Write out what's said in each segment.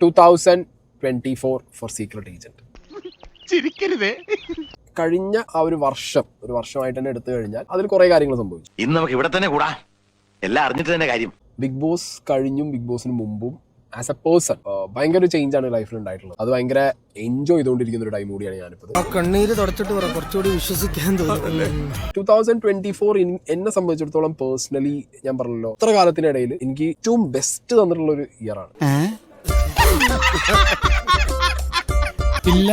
Two thousand twenty four four secret agent ചിരിക്കരുതേ. കഴിഞ്ഞ ആ ഒരു വർഷം ഒരു വർഷമായിട്ട് തന്നെ എടുത്തു കഴിഞ്ഞാൽ അതിൽ കുറെ കാര്യങ്ങൾ സംഭവിച്ചു. ഇന്ന് നമുക്ക് ഇവിടെ തന്നെ കൂടാ. എല്ലാം അറിഞ്ഞിട്ട് തന്നെ കാര്യം. ബിഗ് ബോസ് കഴിഞ്ഞും ബിഗ് ബോസിന് മുമ്പും ആസ് എ പേഴ്സൺ ഭയങ്കര ഒരു ചേഞ്ച് ആണ് ലൈഫിൽ ഉണ്ടായിട്ടുള്ളത്. അത് ഭയങ്കര എൻജോയ് ചെയ്തുകൊണ്ടിരിക്കുന്ന ഒരു ടൈം കൂടിയാണ് ഞാനിപ്പോൾ ആ കണ്ണീര് തുടച്ചിട്ട് കുറച്ചുകൂടി വിശ്വസിക്കാൻ തോന്നുന്നു. ടൂ തൗസൻഡ് ട്വന്റി ഫോർ എന്നെ സംബന്ധിച്ചിടത്തോളം പേഴ്സണലി ഞാൻ പറഞ്ഞല്ലോ ഇത്ര കാലത്തിനിടയിൽ എനിക്ക് ഏറ്റവും ബെസ്റ്റ് തന്നിട്ടുള്ള ഒരു ഇയർ ആണ് ഇല്ല.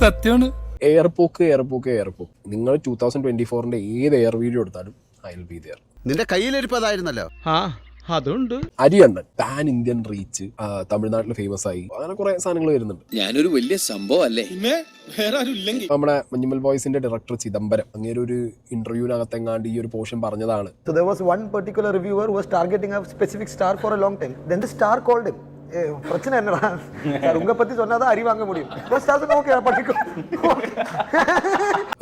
സത്യമാണ്. എയർപോക്ക് എയർപോക്ക് എയർപോക്ക്. നിങ്ങൾ ടൂ തൗസൻഡ് ട്വന്റി ഫോറിന്റെ ഏത് എയർ വീഡിയോ എടുത്താലും ഐ വിൽ ബി ദിയർ നിന്റെ കയ്യിലിരിപ്പതായിരുന്നല്ലോ ആ അതുണ്ട്. അരിയണ്ണൻ പാൻ ഇന്ത്യൻ റീച്ച് തമിഴ്നാട്ടിൽ ഫേമസ് ആയി. അങ്ങനെ കുറെ സാധനങ്ങൾ വരുന്നുണ്ട്. ഞാനൊരു വലിയ സംഭവം അല്ലേ നമ്മുടെ മഞ്ഞുമൽ ബോയ്സിന്റെ ഡയറക്ടർ ചിദംബരം അങ്ങനെ ഒരു ഇന്റർവ്യൂവിനകത്തെങ്ങാണ്ട് ഈ ഒരു പോർഷൻ പറഞ്ഞതാണ്. So there was one particular reviewer who was targeting a specific star for a long time. Then the star called him. "Eh, பிரச்சனை என்னடா சார் உங்க பத்தி சொன்னாதான் அரி வாங்க முடியும் ஓகே படிக்கும்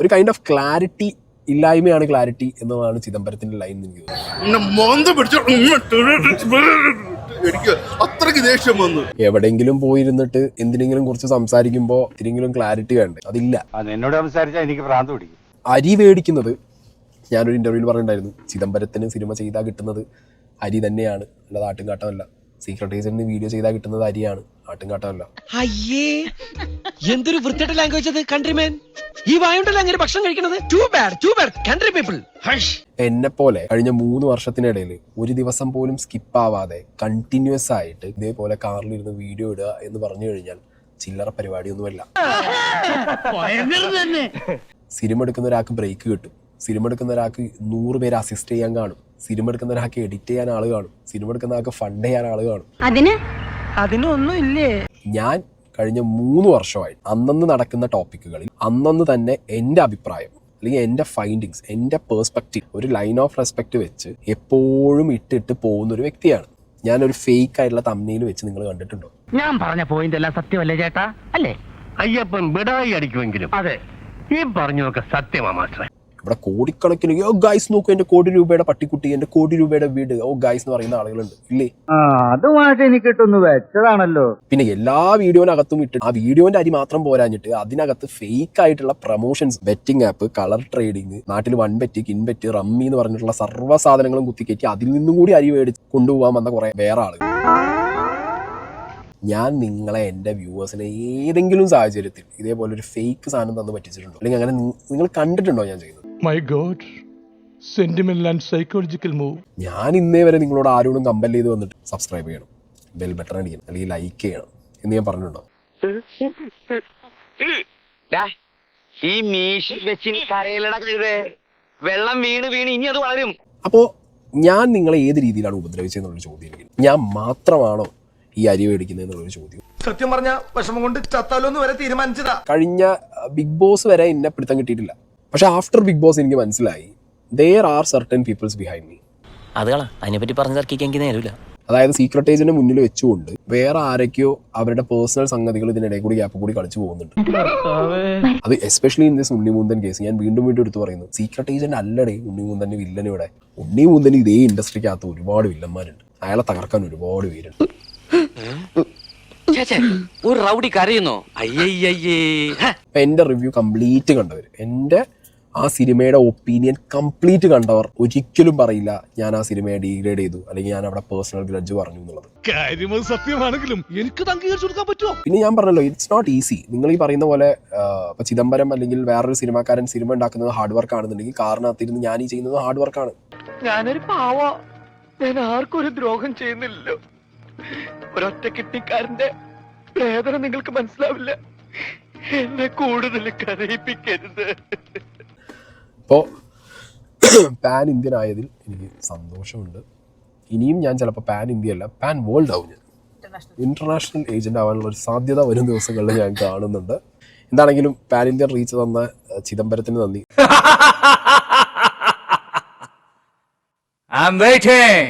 ഒരു കൈൻഡ് ഓഫ് ക്ലാരിറ്റി ഇല്ലായ്മയാണ് ക്ലാരിറ്റി എന്നതാണ് ചിദംബരത്തിന്റെ ലൈൻ എനിക്ക് തോന്നുന്നത് മോന്ത പിടിച്ച എനിക്ക് അത്രയ്ക്ക് ദേഷ്യം വന്നു എവിടെയെങ്കിലും പോയിരുന്നിട്ട് എന്തിനെങ്കിലും കുറിച്ച് സംസാരിക്കുമ്പോൾ ഇത്തിരിയെങ്കിലും ക്ലാരിറ്റി വേണ്ടേ അതില്ല എന്നോട് സംസാരിച്ചാൽ എനിക്ക് ഭ്രാന്ത് പിടിക്കും അരി മേടിക്കുന്നത് ഞാനൊരു ഇന്റർവ്യൂവിൽ പറഞ്ഞിട്ടുണ്ടായിരുന്നു ചിദംബരത്തിന് സിനിമ ചെയ്താൽ കിട്ടുന്നത് അരി തന്നെയാണ് അല്ലാതെ ആട്ടുംകാട്ടമല്ല സീക്രട്ട് ഏജന്റിന് വീഡിയോ ചെയ്താൽ കിട്ടുന്നത് അരിയാണ്. ആട്ടുംകാട്ടമല്ല അയ്യേ എന്തൊരു വൃത്തിയുടെ ലാംഗ്വേജ് അത് കൺട്രിമേൻ ഈ വായുണ്ടല്ലോ അങ്ങനെ ഭക്ഷണം കഴിക്കണത്. Too bad too bad country people എന്നെ പോലെ കഴിഞ്ഞ മൂന്ന് വർഷത്തിനിടയിൽ ഒരു ദിവസം പോലും സ്കിപ്പ് ആവാതെ കണ്ടിന്യൂസ് ആയിട്ട് ഇതേപോലെ കാറിൽ കാറിലിരുന്ന് വീഡിയോ ഇടുക എന്ന് പറഞ്ഞു കഴിഞ്ഞാൽ ചില്ലറ പരിപാടിയൊന്നുമല്ല. സിനിമ എടുക്കുന്ന ഒരാൾക്ക് ബ്രേക്ക് കിട്ടും. സിനിമ എടുക്കുന്ന ഒരാൾക്ക് നൂറ് പേര് അസിസ്റ്റ് ചെയ്യാൻ കാണും. സിനിമ എടുക്കുന്ന ഒരാൾക്ക് എഡിറ്റ് ചെയ്യാൻ ആൾ കാണും. സിനിമ എടുക്കുന്ന ആൾക്ക് ഫണ്ട് ചെയ്യാൻ ആൾ കാണും. അതിന്? അതിനൊന്നും ഇല്ലേ ഞാൻ കഴിഞ്ഞ മൂന്ന് വർഷമായി അന്നന്ന് നടക്കുന്ന ടോപ്പിക്കുകളിൽ അന്നന്ന് തന്നെ എന്റെ അഭിപ്രായം അല്ലെങ്കിൽ എന്റെ ഫൈൻഡിങ്സ് എന്റെ പേഴ്സ്പെക്റ്റീവ് ഒരു ലൈൻ ഓഫ് റെസ്പെക്ട് വെച്ച് എപ്പോഴും ഇട്ടിട്ട് പോകുന്ന ഒരു വ്യക്തിയാണ്. ഞാൻ ഒരു ഫേക്ക് ആയിട്ടുള്ള തമ്മിയിൽ വെച്ച് നിങ്ങൾ കണ്ടിട്ടുണ്ടോ? ഞാൻ പറഞ്ഞ പോയിന്റ് എല്ലാം സത്യമല്ലേ ചേട്ടാ? അല്ലേ? അയ്യപ്പൻ ബിടായി അടിക്കുമെങ്കിലും അതെ. ഈ പറഞ്ഞൊക്കെ സത്യമാ മാസ്റ്റർ ഇവിടെ കോടിക്കണക്കിന് യോ ഗൈസ് നോക്കൂ എന്റെ കോടി രൂപയുടെ പട്ടിക്കുട്ടി എന്റെ കോടി രൂപയുടെ വീട്. ഓ ഗൈസ് എന്ന് പറയുന്ന ആളുകളുണ്ട്. ഇല്ലേ? അതുമായിട്ട് എനിക്ക് കിട്ടുന്നു. വെച്ചതാണല്ലോ. പിന്നെ എല്ലാ വീഡിയോനകത്തും ഇട്ട് ആ വീഡിയോന്റെ അരി മാത്രം പോരാഞ്ഞിട്ട് അതിനകത്ത് ഫേക്ക് ആയിട്ടുള്ള promotions betting app colour trading നാട്ടിൽ വൺ ബെറ്റ് കിൻ ബെറ്റ് റമ്മി എന്ന് പറഞ്ഞിട്ടുള്ള സർവ സാധനങ്ങളും കുത്തിക്കയറ്റി അതിൽ നിന്നും കൂടി അരി മേടിച്ച് കൊണ്ടുപോകാൻ വന്ന കുറെ വേറെ ആളുകൾ. ഞാൻ നിങ്ങളെ എന്റെ വ്യൂവേഴ്സിനെ ഏതെങ്കിലും സാഹചര്യത്തിൽ ഇതേപോലെ ഒരു ഫേക്ക് സാധനം തന്നു പറ്റിച്ചിട്ടുണ്ടോ? അല്ലെങ്കിൽ അങ്ങനെ നിങ്ങൾ കണ്ടിട്ടുണ്ടോ ഞാൻ ചെയ്യുന്നത്? My God sentimental and psychological move ഞാൻ ഇന്നേ വരെ നിങ്ങളോട് ആരോടും കമ്പൽ ചെയ്ത് വന്നിട്ട് സബ്സ്ക്രൈബ് ചെയ്യണം. ബെൽ ബട്ടൺ അടിക്കണം അല്ലെങ്കിൽ ലൈക്ക് ചെയ്യണം എന്ന് ഞാൻ പറഞ്ഞിട്ടുണ്ടോ? ഈ മീശി വെച്ച് വെള്ളം വീണ് വീണ് ഇനി അത് വളരും. അപ്പോൾ ഞാൻ നിങ്ങളെ ഏത് രീതിയിലാണ് ഉപദ്രവിച്ചതെന്നുള്ളൊരു ചോദ്യം എനിക്ക് ഞാൻ മാത്രമാണോ ഈ അരി മേടിക്കുന്നത് എന്നുള്ളൊരു ചോദ്യം സത്യം പറഞ്ഞ വിഷമം കൊണ്ട് ചത്താലോന്ന് വരെ തീരുമാനിച്ചതാ. കഴിഞ്ഞ ബിഗ് ബോസ് വരെ എന്നെ പിടുത്തം കിട്ടിയിട്ടില്ല. പക്ഷെ ആഫ്റ്റർ ബിഗ് ബോസ് എനിക്ക് മനസ്സിലായി there are certain peoples behind me അത് കള അതിനെപ്പറ്റി പറഞ്ഞു തർക്കിക്കാൻ എനിക്ക് നേരമില്ല. അതായത് സീക്രട്ട് ഏജന്റിന്റെ മുന്നിൽ വെച്ചുകൊണ്ട് വേറെ ആരൊക്കെയോ അവരുടെ പേഴ്സണൽ സംഗതികൾ ഇതിനിടയിൽ കൂടി ഗ്യാപ്പ് കൂടി കളിച്ചു പോകുന്നുണ്ട്. അത് എസ്പെഷ്യലി ഇൻ ദിസ് ഉണ്ണിമൂന്തൻ കേസ് ഞാൻ വീണ്ടും വീണ്ടും എടുത്തു പറയുന്നു. സീക്രട്ട് ഏജന്റ് അല്ലടേ ഉണ്ണിമൂന്തന്റെ വില്ലൻ ഇവിടെ. ഉണ്ണിമൂന്തൻ ഇതേ ഇൻഡസ്ട്രിക്കകത്ത് ഒരുപാട് വില്ലന്മാരുണ്ട് അയാളെ തകർക്കാൻ ഒരുപാട് പേരുണ്ട്. ഒരു റൗഡി കരയുന്നോ? അയ്യയ്യേ അപ്പൊ എന്റെ റിവ്യൂ കംപ്ലീറ്റ് കണ്ടവര്. എന്റെ ആ സിനിമയുടെ ഒപ്പീനിയൻ കംപ്ലീറ്റ് കണ്ടവർ ഒരിക്കലും പറയില്ല ഞാൻ ആ സിനിമയെ ഡീഗ്രേഡ് ചെയ്തു അല്ലെങ്കിൽ ഞാൻ അവിടെ പേഴ്സണൽ ഗ്രഡ്ജ് പറഞ്ഞു എന്നുള്ളത്. കാര്യം സത്യമാണെങ്കിലും എനിക്ക് അംഗീകരിച്ചു കൊടുക്കാൻ പറ്റുമോ? പിന്നെ ഞാൻ പറഞ്ഞല്ലോ ഇറ്റ്സ് നോട്ട് ഈസി നിങ്ങൾ ഈ പറയുന്ന പോലെ ഇപ്പൊ ചിദംബരം അല്ലെങ്കിൽ വേറൊരു സിനിമാക്കാരൻ സിനിമ ഉണ്ടാക്കുന്നത് ഹാർഡ് വർക്ക് ആണെന്നുണ്ടെങ്കിൽ കാറിനകത്തിരുന്ന് ഞാൻ ഈ ചെയ്യുന്നത് ഹാർഡ് വർക്കാണ് ഞാനൊരു പാവ. ഞാൻ ആർക്കും ഒരു ദ്രോഹം ചെയ്യുന്നില്ലല്ലോ ഒരൊറ്റ കിട്ടിക്കാരന്റെ വേദന നിങ്ങൾക്ക് മനസ്സിലാവില്ല. എന്നെ കൂടുതൽ കരയിപ്പിക്കരുത്. അപ്പോൾ പാൻ ഇന്ത്യൻ ആയതിൽ എനിക്ക് സന്തോഷമുണ്ട്. ഇനിയും ഞാൻ ചിലപ്പോൾ പാൻ ഇന്ത്യ അല്ല പാൻ വേൾഡ് ആവും ഞാൻ. ഇന്റർനാഷണൽ ഏജന്റ് ആവാനുള്ള ഒരു സാധ്യത വരും ദിവസങ്ങളിൽ ഞാൻ കാണുന്നുണ്ട്. എന്താണെങ്കിലും പാൻ ഇന്ത്യൻ റീച്ച് തന്ന ചിദംബരത്തിന് നന്ദി. I'm waiting.